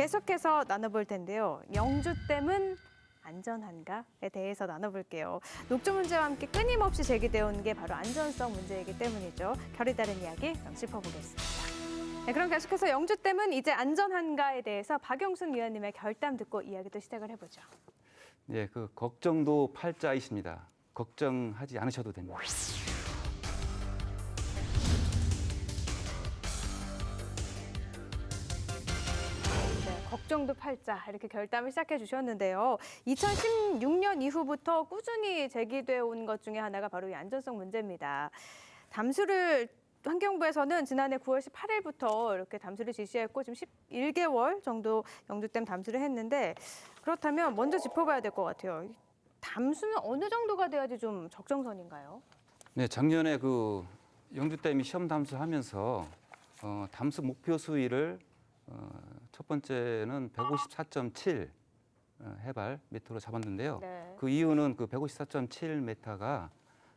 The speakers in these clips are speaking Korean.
계속해서 나눠볼 텐데요. 영주댐은 안전한가에 대해서 나눠볼게요. 녹조 문제와 함께 끊임없이 제기되어 온 게 바로 안전성 문제이기 때문이죠. 결이 다른 이야기 짚어보겠습니다. 네, 그럼 계속해서 영주댐은 이제 안전한가에 대해서 박영순 위원님의 결담 듣고 이야기도 시작을 해보죠. 예, 그 걱정도 팔자이십니다. 걱정하지 않으셔도 됩니다. 정도 팔자 이렇게 결담을 시작해 주셨는데요. 2016년 이후부터 꾸준히 제기되어 온 것 중에 하나가 바로 이 안전성 문제입니다. 담수를 환경부에서는 지난해 9월 18일부터 이렇게 담수를 지시했고 지금 11개월 정도 영주댐 담수를 했는데 그렇다면 먼저 짚어봐야 될 것 같아요. 이 담수는 어느 정도가 돼야지 좀 적정선인가요? 네, 작년에 그 영주댐이 시험 담수하면서 어, 담수 목표 수위를 어, 첫 번째는 154.7 어, 해발 미터로 잡았는데요. 네. 그 이유는 그 154.7 메타가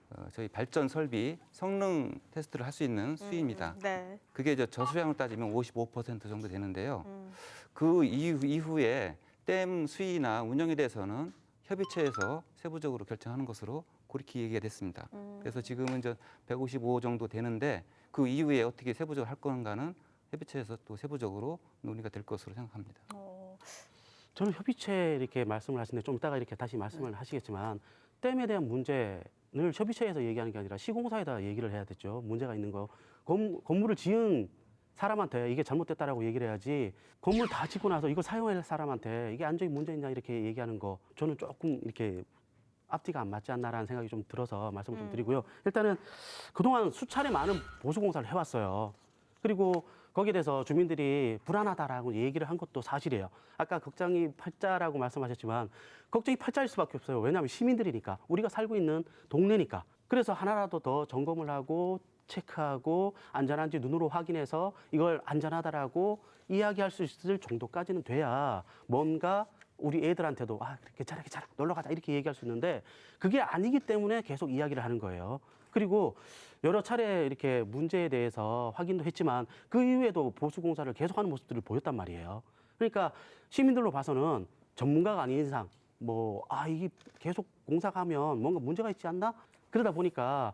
어, 저희 발전 설비 성능 테스트를 할 수 있는 수위입니다. 음, 네. 그게 이제 저수량을 따지면 55% 정도 되는데요. 음. 그 이후, 이후 에 댐 수위나 운영에 대해서는 협의체에서 세부적으로 결정하는 것으로 그렇게 얘기가 됐습니다. 음. 그래서 지금은 이제 155 정도 되는데 그 이후에 어떻게 세부적으로 할 건가는 협의체에서 또 세부적으로 논의가 될 것으로 생각합니다. 어, 저는 협의체 이렇게 말씀을 하시는데 좀 이따가 이렇게 다시 말씀을 하시겠지만 댐에 대한 문제를 협의체에서 얘기하는 게 아니라 시공사에다 얘기를 해야 되죠. 문제가 있는 거. 건, 건물을 지은 사람한테 이게 잘못됐다라고 얘기를 해야지 건물 다 짓고 나서 이거 사용할 사람한테 이게 안전이 문제 있냐 이렇게 얘기하는 거 저는 조금 이렇게 앞뒤가 안 맞지 않나라는 생각이 좀 들어서 말씀을 좀 드리고요. 일단은 그동안 수차례 많은 보수 공사를 해왔어요. 그리고 거기에 대해서 주민들이 불안하다라고 얘기를 한 것도 사실이에요. 아까 걱정이 팔자라고 말씀하셨지만 걱정이 팔자일 수밖에 없어요. 왜냐하면 시민들이니까 우리가 살고 있는 동네니까. 그래서 하나라도 더 점검을 하고 체크하고 안전한지 눈으로 확인해서 이걸 안전하다라고 이야기할 수 있을 정도까지는 돼야 뭔가 우리 애들한테도 아 괜찮아 괜찮아 놀러 가자 이렇게 얘기할 수 있는데 그게 아니기 때문에 계속 이야기를 하는 거예요. 그리고 여러 차례 이렇게 문제에 대해서 확인도 했지만 그 이후에도 보수 공사를 계속하는 모습들을 보였단 말이에요. 그러니까 시민들로 봐서는 전문가가 아닌 이상 뭐 아 이게 계속 공사가 하면 뭔가 문제가 있지 않나? 그러다 보니까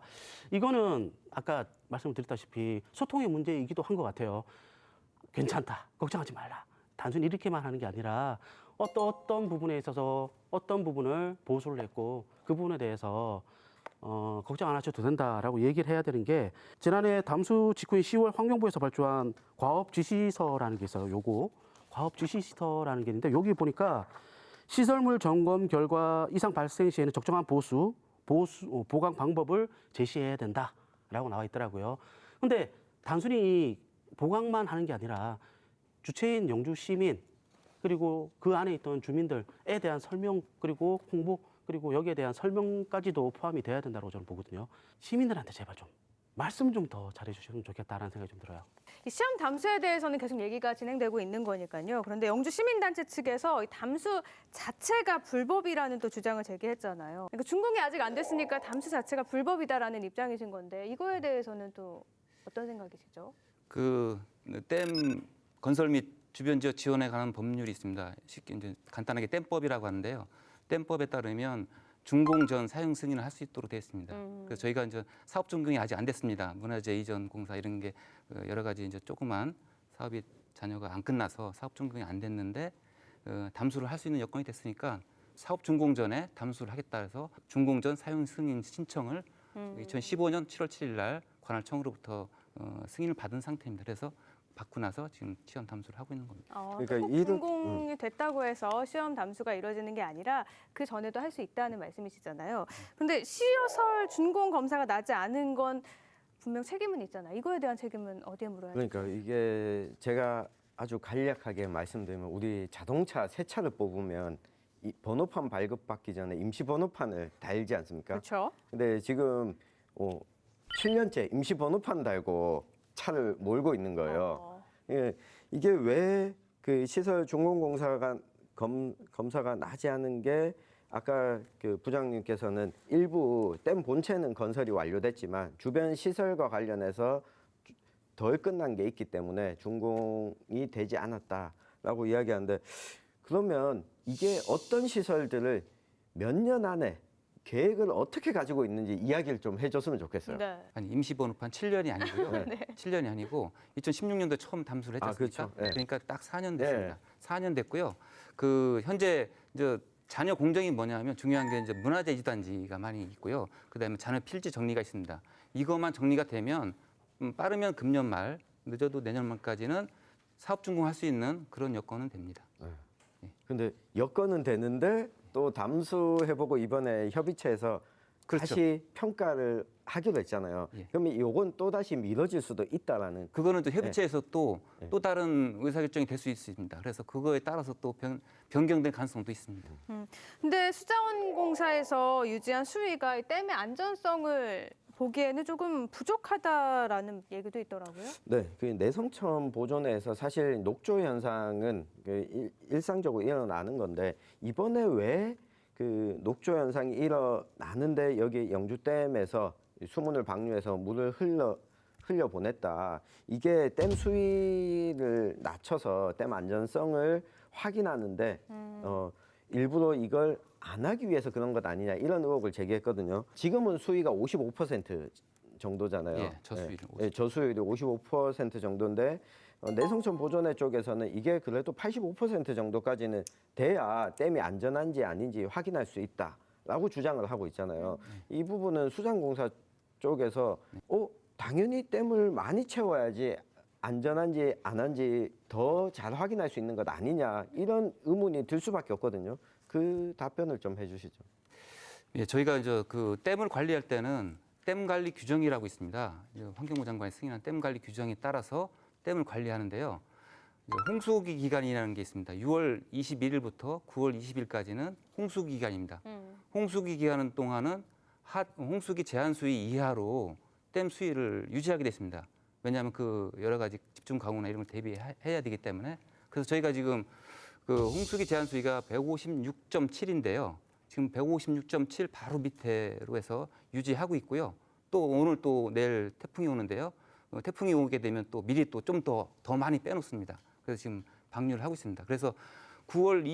이거는 아까 말씀드렸다시피 소통의 문제이기도 한 것 같아요. 괜찮다. 걱정하지 말라. 단순히 이렇게만 하는 게 아니라 어떤 어떤 부분에 있어서 어떤 부분을 보수를 했고 그 부분에 대해서 어, 걱정 안 하셔도 된다라고 얘기를 해야 되는 게 지난해 담수 직후인 10월 환경부에서 발주한 과업 지시서라는 게 있어요. 요거 과업 지시서라는 게 있는데 여기 보니까 시설물 점검 결과 이상 발생 시에는 적정한 보수, 보수 어, 보강 방법을 제시해야 된다라고 나와 있더라고요. 근데 단순히 보강만 하는 게 아니라 주체인 영주 시민 그리고 그 안에 있던 주민들에 대한 설명 그리고 홍보 그리고 여기에 대한 설명까지도 포함이 돼야 된다고 저는 보거든요. 시민들한테 제발 좀 말씀 좀 더 잘해주셨으면 좋겠다라는 생각이 좀 들어요. 이 시험 담수에 대해서는 계속 얘기가 진행되고 있는 거니까요. 그런데 영주 시민단체 측에서 이 담수 자체가 불법이라는 또 주장을 제기했잖아요. 그러니까 준공이 아직 안 됐으니까 담수 자체가 불법이다라는 입장이신 건데 이거에 대해서는 또 어떤 생각이시죠? 그 댐 건설 및 주변 지역 지원에 관한 법률이 있습니다. 쉽게 이제 간단하게 댐법이라고 하는데요. 댐법에 따르면 준공 전 사용 승인을 할 수 있도록 되어 있습니다. 음. 그래서 저희가 이제 사업 준공이 아직 안 됐습니다. 문화재 이전 공사 이런 게 어, 여러 가지 이제 조그만 사업이 자녀가 안 끝나서 사업 준공이 안 됐는데 어, 담수를 할 수 있는 여건이 됐으니까 사업 준공 전에 담수를 하겠다 해서 준공 전 사용 승인 신청을 음. 2015년 7월 7일 날 관할청으로부터 어, 승인을 받은 상태입니다. 그래서 받고 나서 지금 시험 담수를 하고 있는 겁니다. 어, 그러니까 꼭 이들- 준공이 됐다고 해서 시험 담수가 이루어지는 게 아니라 그 전에도 할 수 있다는 말씀이시잖아요. 근데 시설 준공 검사가 나지 않은 건 분명 책임은 있잖아요. 이거에 대한 책임은 어디에 물어야 되죠? 그러니까 이게 제가 아주 간략하게 말씀드리면 우리 자동차 새 차를 뽑으면 이 번호판 발급받기 전에 임시 번호판을 달지 않습니까? 그렇죠. 근데 지금 어, 7년째 임시 번호판 달고 차를 몰고 있는 거예요. 어. 예, 이게 왜 그 시설 준공공사가 검, 검사가 나지 않은 게 아까 그 부장님께서는 일부 댐 본체는 건설이 완료됐지만 주변 시설과 관련해서 주- 덜 끝난 게 있기 때문에 준공이 되지 않았다. 라고 이야기하는데 그러면 이게 어떤 시설들을 몇 년 안에 계획을 어떻게 가지고 있는지 이야기를 좀 해줬으면 좋겠어요. 네. 아니 임시 번호판 7년이 아니고요. 네. 7년이 아니고 2016년도에 처음 담수를 아, 않습니까? 그렇죠. 네. 그러니까 딱 4년 네. 됐습니다. 4년 됐고요. 그 현재 이제 자녀 공정이 뭐냐면 중요한 게 이제 문화재 이단지가 많이 있고요. 그다음에 자녀 필지 정리가 있습니다. 이것만 정리가 되면 음, 빠르면 금년 말, 늦어도 내년 말까지는 사업 준공할 수 있는 그런 여건은 됩니다. 근데 여건은 되는데 또 담수해보고 이번에 협의체에서 그렇죠. 다시 평가를 하기로 했잖아요. 예. 그러면 요건 또 다시 미뤄질 수도 있다라는. 그거는 또 협의체에서 또또 네. 다른 의사결정이 될 수 있습니다. 그래서 그거에 따라서 또 변, 변경될 가능성도 있습니다. 근데 수자원공사에서 유지한 수위가 이 댐의 안전성을 보기에는 조금 부족하다라는 얘기도 있더라고요. 네, 그 내성천 보존에서 사실 녹조 현상은 그 일, 일상적으로 일어나는 건데 이번에 왜 그 녹조 현상이 일어나는데 여기 영주댐에서 수문을 방류해서 물을 흘러 흘려 보냈다. 이게 댐 수위를 낮춰서 댐 안전성을 확인하는데 어 일부러 이걸 안 하기 위해서 그런 것 아니냐 이런 의혹을 제기했거든요. 지금은 수위가 55% 정도잖아요. 예, 저수율은 예, 예, 저수율이 55% 정도인데 어, 내성천 보존회 쪽에서는 이게 그래도 85% 정도까지는 돼야 댐이 안전한지 아닌지 확인할 수 있다라고 주장을 하고 있잖아요. 이 부분은 수장공사 쪽에서 어 당연히 댐을 많이 채워야지 안전한지 안 한지 더 잘 확인할 수 있는 것 아니냐 이런 의문이 들 수밖에 없거든요. 그 답변을 좀 해주시죠. 예, 저희가 이제 그 댐을 관리할 때는 댐 관리 규정이라고 있습니다. 이제 환경부 장관이 승인한 댐 관리 규정에 따라서 댐을 관리하는데요. 홍수기 기간이라는 게 있습니다. 6월 21일부터 9월 20일까지는 홍수기 기간입니다. 홍수기 기간 동안은 하, 홍수기 제한 수위 이하로 댐 수위를 유지하게 됐습니다. 왜냐하면 그 여러 가지 집중 강우나 이런 걸 대비해야 되기 때문에 그래서 저희가 지금 그 홍수기 제한 수위가 156.7인데요. 지금 156.7 바로 밑에로 해서 유지하고 있고요. 또 오늘 또 내일 태풍이 오는데요. 어, 태풍이 오게 되면 또 미리 또좀더더 많이 빼놓습니다. 그래서 지금 방류를 하고 있습니다. 그래서 9월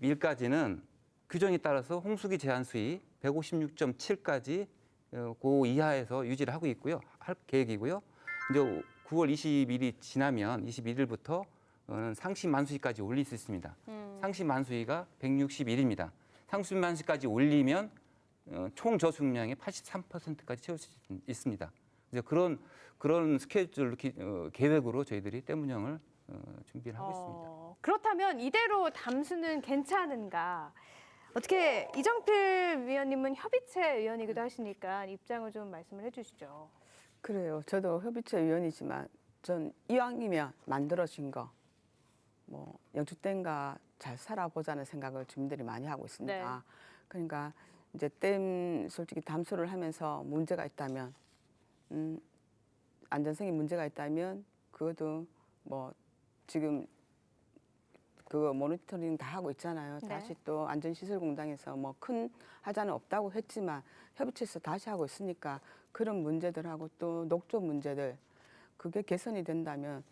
20일까지는 규정에 따라서 홍수기 제한 수위 156.7까지 어, 그 이하에서 유지를 하고 있고요. 할 계획이고요. 이제 9월 20일이 지나면 21일부터 어, 상시 만수위까지 올릴 수 있습니다. 상시 만수위가 161입니다. 상시 만수위까지 올리면 어, 총 저수용량의 83%까지 채울 수 있- 있습니다. 이제 그런 그런 스케줄 기- 어, 계획으로 저희들이 댐 운영을 어, 준비를 하고 있습니다. 어, 그렇다면 이대로 담수는 괜찮은가? 어떻게 이정필 위원님은 협의체 위원이기도 하시니까 입장을 좀 말씀을 해주시죠. 그래요. 저도 협의체 위원이지만 전 이왕이면 만들어진 거, 뭐 영주댐과 잘 살아보자는 생각을 주민들이 많이 하고 있습니다. 네. 그러니까 이제 댐 솔직히 담수를 하면서 문제가 있다면, 음, 안전성에 문제가 있다면 그것도 뭐 지금 그거 모니터링 다 하고 있잖아요. 네. 다시 또 안전시설공단에서 뭐 큰 하자는 없다고 했지만 협의체에서 다시 하고 있으니까 그런 문제들하고 또 녹조 문제들 그게 개선이 된다면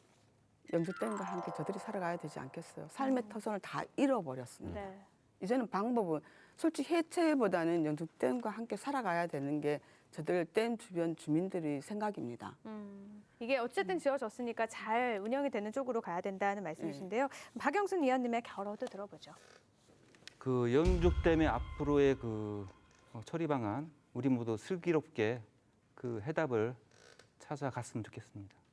영주댐과 함께 저들이 살아가야 되지 않겠어요. 삶의 터전을 다 잃어버렸습니다. 네. 이제는 방법은 솔직히 해체보다는 영주댐과 함께 살아가야 되는 게 저들 댐 주변 주민들의 생각입니다. 음, 이게 어쨌든 지어졌으니까 잘 운영이 되는 쪽으로 가야 된다는 말씀이신데요. 박영순 위원님의 결어도 들어보죠. 그 영죽댐의 앞으로의 그 어, 처리 방안 우리 모두 슬기롭게 그 해답을 찾아갔으면 좋겠습니다.